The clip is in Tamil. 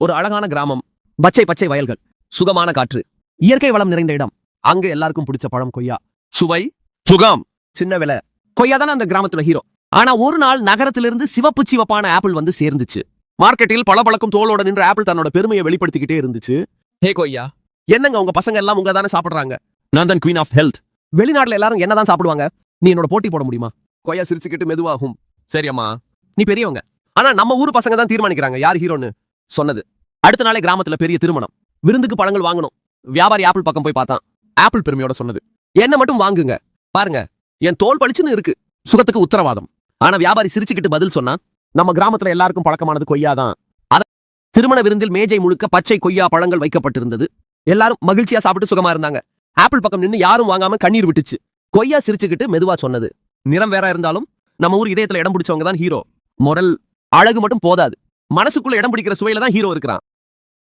ஒரு அழகான கிராமம். பச்சை பச்சை வயல்கள். சுகமான காற்று. இயற்கை வளம் நிறைந்த இடம். அங்க எல்லாருக்கும் பிடிச்ச பழம் கொய்யா. சுவை சுகம். சின்ன விலை. கொய்யா தானே அந்த கிராமத்துல ஹீரோ ஆனா ஒரு நாள் நகரத்திலிருந்து சிவப்பு சிவப்பான ஆப்பிள் வந்து சேர்ந்துச்சு. மார்க்கெட்டில் பளபளக்கும் தோலோட நின்ற ஆப்பிள் தன்னோட பெருமையை வெளிப்படுத்திக்கிட்டே இருந்துச்சு. ஹே கொய்யா. என்னங்க உங்க பசங்க எல்லாம் உங்க தானே சாப்பிடுறாங்க? நான் தான் குவீன் ஆஃப் ஹெல்த் வெளிநாட்டுல எல்லாரும் என்னதான் சாப்பிடுவாங்க? நீ என்னோட போட்டி போட முடியுமா? கொய்யா சிரிச்சுக்கிட்டு மெதுவாகும். சரியம்மா நீ பெரியவங்க. ஆனா நம்ம ஊர் பசங்க தான் தீர்மானிக்கிறாங்க. யார் ஹீரோன்னு சொன்னது. அடுத்த நாளே கிராமத்துல பெரிய திருமணம். விருந்துக்கு பழங்கள் வாங்கணும். வியாபாரி ஆப்பிள் பக்கம் போய் பார்த்தான். ஆப்பிள் பெருமையோட சொன்னது. என்ன மட்டும் வாங்குங்க. பாருங்க என் தோல் பளிச்சுன்னு இருக்கு. சுகத்துக்கு உத்தரவாதம். ஆனா வியாபாரி சிரிச்சுக்கிட்டு பதில் சொன்னா நம்ம கிராமத்துல எல்லாருக்கும் பழக்கமானது கொய்யா தான். அத திருமண விருந்தில் மேஜை முழுக்க பச்சை கொய்யா பழங்கள் வைக்கப்பட்டிருந்தது. எல்லாரும் மகிழ்ச்சியா சாப்பிட்டு சுகமா இருந்தாங்க. ஆப்பிள் பக்கம் நின்னு யாரும் வாங்காம கண்ணீர் விட்டுச்சு. கொய்யா சிரிச்சுக்கிட்டு மெதுவா சொன்னது. நிறம் வேற இருந்தாலும் நம்ம ஊர் இதயத்துல இடம் பிடிச்சவங்க தான் ஹீரோ. முரல் அழகு மட்டும் போதாது. மனசுக்குள்ள இடம் பிடிக்கிற சுவையில தான் ஹீரோ இருக்கிறான்.